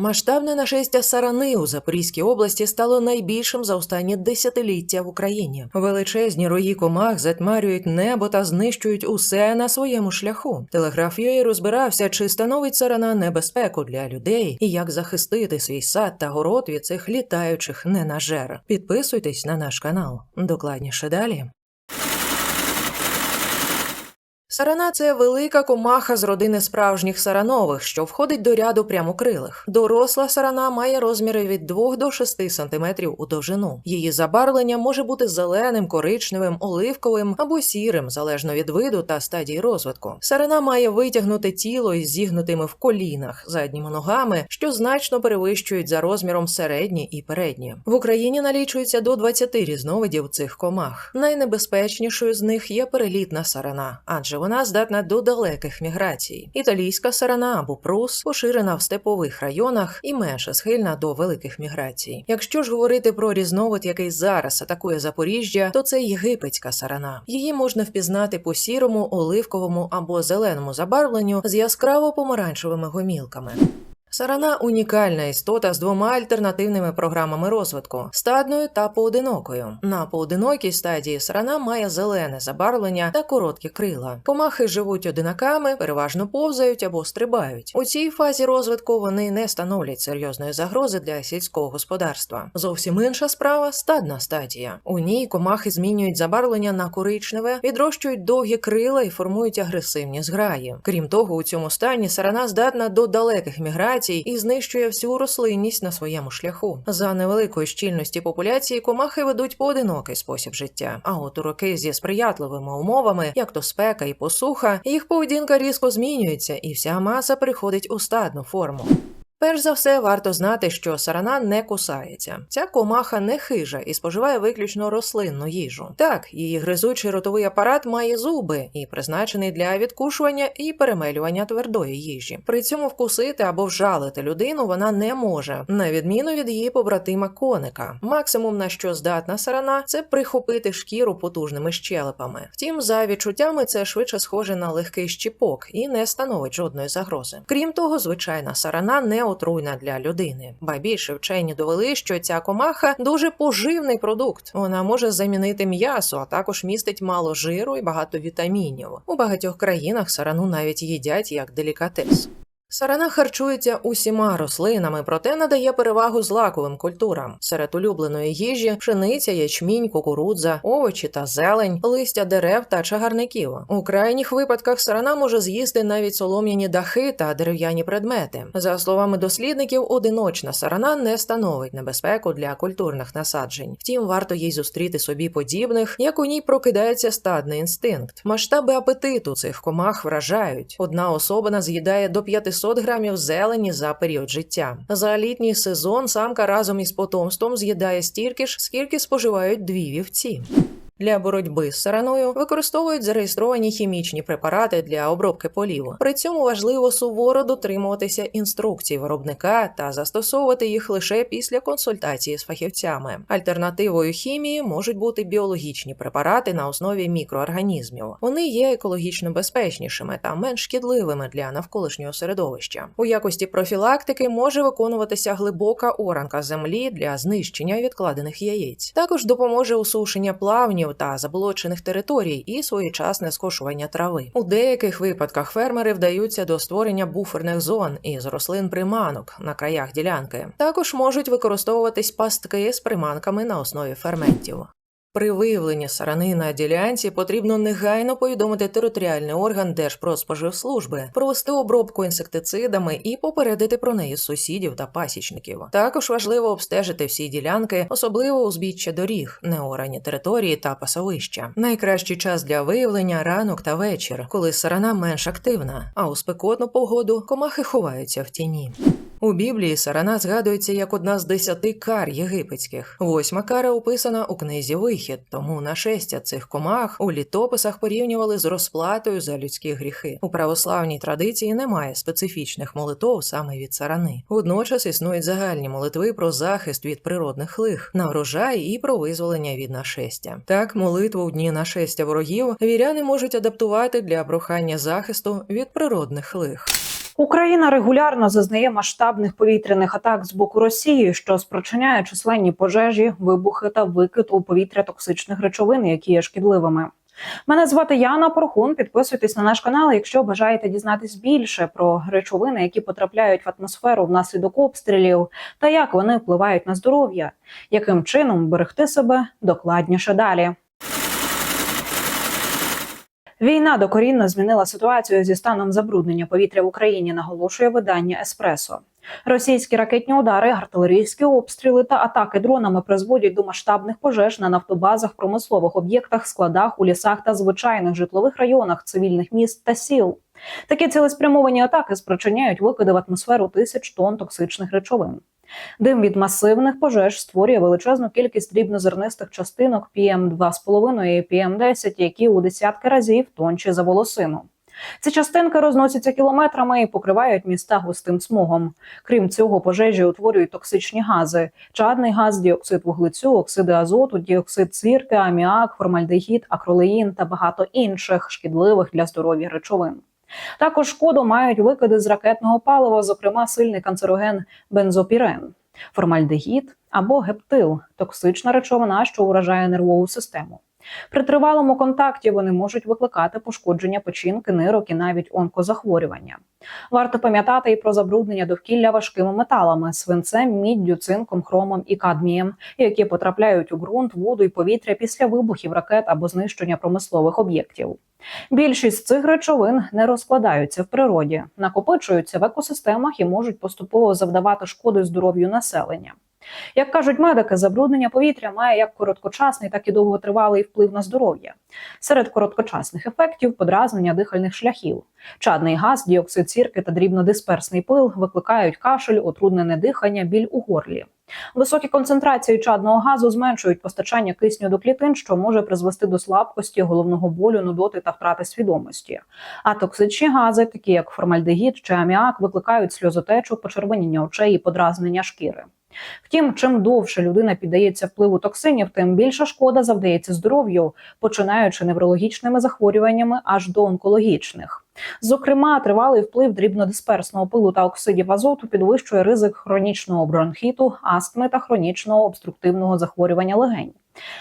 Масштабне нашестя сарани у Запорізькій області стало найбільшим за останні десятиліття в Україні. Величезні рої комах затьмарюють небо та знищують усе на своєму шляху. Телеграф розбирався, чи становить сарана небезпеку для людей і як захистити свій сад та город від цих літаючих ненажер. Підписуйтесь на наш канал. Докладніше далі. Сарана це велика комаха з родини справжніх саранових, що входить до ряду прямокрилих. Доросла сарана має розміри від 2 до 6 см у довжину. Її забарвлення може бути зеленим, коричневим, оливковим або сірим, залежно від виду та стадії розвитку. Сарана має витягнуте тіло із зігнутими в колінах, задніми ногами, що значно перевищують за розміром середні і передні. В Україні налічується до 20 різновидів цих комах. Найнебезпечнішою з них є перелітна сарана, адже вона здатна до далеких міграцій. Італійська сарана або прус поширена в степових районах і менше схильна до великих міграцій. Якщо ж говорити про різновид, який зараз атакує Запоріжжя, то це єгипетська сарана. Її можна впізнати по сірому, оливковому або зеленому забарвленню з яскраво помаранчевими гомілками. Сарана унікальна істота з двома альтернативними програмами розвитку стадною та поодинокою. На поодинокій стадії сарана має зелене забарвлення та короткі крила. Комахи живуть одинаками, переважно повзають або стрибають. У цій фазі розвитку вони не становлять серйозної загрози для сільського господарства. Зовсім інша справа стадна стадія. У ній комахи змінюють забарвлення на коричневе, відрощують довгі крила і формують агресивні зграї. Крім того, у цьому стані сарана здатна до далеких міграцій і знищує всю рослинність на своєму шляху. За невеликої щільності популяції комахи ведуть поодинокий спосіб життя. А от у роки зі сприятливими умовами, як то спека і посуха, їх поведінка різко змінюється, і вся маса переходить у стадну форму. Перш за все, варто знати, що сарана не кусається. Ця комаха не хижа і споживає виключно рослинну їжу. Так, її гризучий ротовий апарат має зуби і призначений для відкушування і перемелювання твердої їжі. При цьому вкусити або вжалити людину вона не може, на відміну від її побратима коника. Максимум на що здатна сарана це прихопити шкіру потужними щелепами. Втім, за відчуттями це швидше схоже на легкий щіпок і не становить жодної загрози. Крім того, звичайна сарана не отруйна для людини. Ба більше вчені довели, що ця комаха дуже поживний продукт. Вона може замінити м'ясо, а також містить мало жиру і багато вітамінів. У багатьох країнах сарану навіть їдять як делікатес. Сарана харчується усіма рослинами, проте надає перевагу злаковим культурам. Серед улюбленої їжі пшениця, ячмінь, кукурудза, овочі та зелень, листя дерев та чагарників. У крайніх випадках сарана може з'їсти навіть солом'яні дахи та дерев'яні предмети. За словами дослідників, одиночна сарана не становить небезпеку для культурних насаджень. Втім, варто їй зустріти собі подібних, як у ній прокидається стадний інстинкт. Масштаби апетиту цих комах вражають. Одна особина з'їдає до 500 500 грамів зелені за період життя. За літній сезон самка разом із потомством з'їдає стільки ж, скільки споживають дві вівці. Для боротьби з сараною використовують зареєстровані хімічні препарати для обробки полів. При цьому важливо суворо дотримуватися інструкцій виробника та застосовувати їх лише після консультації з фахівцями. Альтернативою хімії можуть бути біологічні препарати на основі мікроорганізмів. Вони є екологічно безпечнішими та менш шкідливими для навколишнього середовища. У якості профілактики може виконуватися глибока оранка землі для знищення відкладених яєць. Також допоможе усушення плавнів та заболочених територій і своєчасне скошування трави. У деяких випадках фермери вдаються до створення буферних зон із рослин приманок на краях ділянки. Також можуть використовуватись пастки з приманками на основі ферментів. При виявленні сарани на ділянці потрібно негайно повідомити територіальний орган Держпродспоживслужби, провести обробку інсектицидами і попередити про неї сусідів та пасічників. Також важливо обстежити всі ділянки, особливо узбіччя доріг, неорані території та пасовища. Найкращий час для виявлення ранок та вечір, коли сарана менш активна, а у спекотну погоду комахи ховаються в тіні. У Біблії сарана згадується як одна з десяти кар єгипетських. Восьма кара описана у книзі Вихід, тому нашестя цих комах у літописах порівнювали з розплатою за людські гріхи. У православній традиції немає специфічних молитов саме від сарани. Водночас існують загальні молитви про захист від природних лих, на врожай і про визволення від нашестя. Так, молитву в дні нашестя ворогів віряни можуть адаптувати для прохання захисту від природних лих. Україна регулярно зазнає масштабних повітряних атак з боку Росії, що спричиняє численні пожежі, вибухи та викид у повітря токсичних речовин, які є шкідливими. Мене звати Яна Порхун. Підписуйтесь на наш канал, якщо бажаєте дізнатись більше про речовини, які потрапляють в атмосферу внаслідок обстрілів, та як вони впливають на здоров'я, яким чином берегти себе докладніше далі. Війна докорінно змінила ситуацію зі станом забруднення повітря в Україні, наголошує видання Еспресо. Російські ракетні удари, артилерійські обстріли та атаки дронами призводять до масштабних пожеж на нафтобазах, промислових об'єктах, складах, у лісах та звичайних житлових районах цивільних міст та сіл. Такі цілеспрямовані атаки спричиняють викиди в атмосферу тисяч тонн токсичних речовин. Дим від масивних пожеж створює величезну кількість дрібнозернистих частинок PM2,5 і PM10, які у десятки разів тонші за волосину. Ці частинки розносяться кілометрами і покривають міста густим смогом. Крім цього, пожежі утворюють токсичні гази: чадний газ, діоксид вуглецю, оксиди азоту, діоксид цирки, аміак, формальдегід, акролеїн та багато інших шкідливих для здоров'я речовин. Також шкоду мають викиди з ракетного палива, зокрема сильний канцероген бензопірен, формальдегід або гептил токсична речовина, що уражає нервову систему. При тривалому контакті вони можуть викликати пошкодження печінки, нирок і навіть онкозахворювання. Варто пам'ятати і про забруднення довкілля важкими металами свинцем, міддю, цинком, хромом і кадмієм, які потрапляють у ґрунт, воду і повітря після вибухів ракет або знищення промислових об'єктів. Більшість цих речовин не розкладаються в природі, накопичуються в екосистемах і можуть поступово завдавати шкоди здоров'ю населення. Як кажуть медики, забруднення повітря має як короткочасний, так і довготривалий вплив на здоров'я. Серед короткочасних ефектів подразнення дихальних шляхів. Чадний газ, діоксид сірки та дрібнодисперсний пил викликають кашель, отруднене дихання, біль у горлі. Високі концентрації чадного газу зменшують постачання кисню до клітин, що може призвести до слабкості, головного болю, нудоти та втрати свідомості. А токсичні гази, такі як формальдегід чи аміак, викликають сльозотечу, почервоніння очей і подразнення шкіри. Втім, чим довше людина піддається впливу токсинів, тим більша шкода завдається здоров'ю, починаючи неврологічними захворюваннями аж до онкологічних. Зокрема, тривалий вплив дрібнодисперсного пилу та оксидів азоту підвищує ризик хронічного бронхіту, астми та хронічного обструктивного захворювання легень,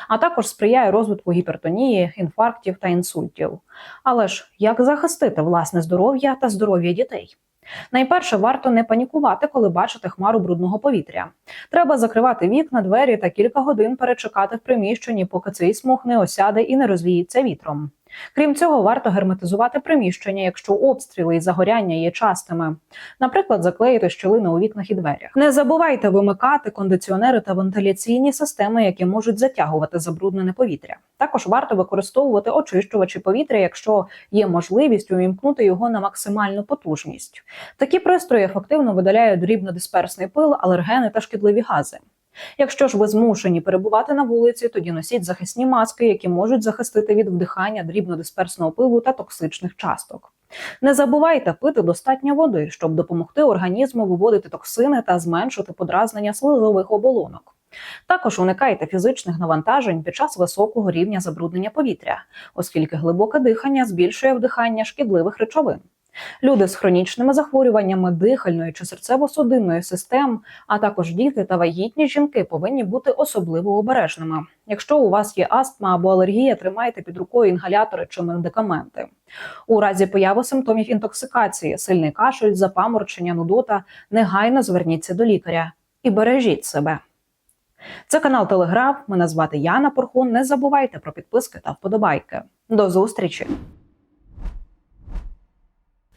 а також сприяє розвитку гіпертонії, інфарктів та інсультів. Але ж як захистити власне здоров'я та здоров'я дітей? Найперше варто не панікувати, коли бачите хмару брудного повітря. Треба закривати вікна, двері та кілька годин перечекати в приміщенні, поки цей смог не осяде і не розвіється вітром. Крім цього, варто герметизувати приміщення, якщо обстріли і загоряння є частими. Наприклад, заклеїти щілини у вікнах і дверях. Не забувайте вимикати кондиціонери та вентиляційні системи, які можуть затягувати забруднене повітря. Також варто використовувати очищувачі повітря, якщо є можливість увімкнути його на максимальну потужність. Такі пристрої ефективно видаляють дрібнодисперсний пил, алергени та шкідливі гази. Якщо ж ви змушені перебувати на вулиці, тоді носіть захисні маски, які можуть захистити від вдихання дрібнодисперсного пилу та токсичних часток. Не забувайте пити достатньо води, щоб допомогти організму виводити токсини та зменшити подразнення слизових оболонок. Також уникайте фізичних навантажень під час високого рівня забруднення повітря, оскільки глибоке дихання збільшує вдихання шкідливих речовин. Люди з хронічними захворюваннями дихальної чи серцево-судинної систем, а також діти та вагітні жінки повинні бути особливо обережними. Якщо у вас є астма або алергія, тримайте під рукою інгалятори чи медикаменти. У разі появи симптомів інтоксикації, сильний кашель, запаморчення, нудота, негайно зверніться до лікаря і бережіть себе. Це канал Телеграф. Мене звати Яна Порхун. Не забувайте про підписки та вподобайки. До зустрічі!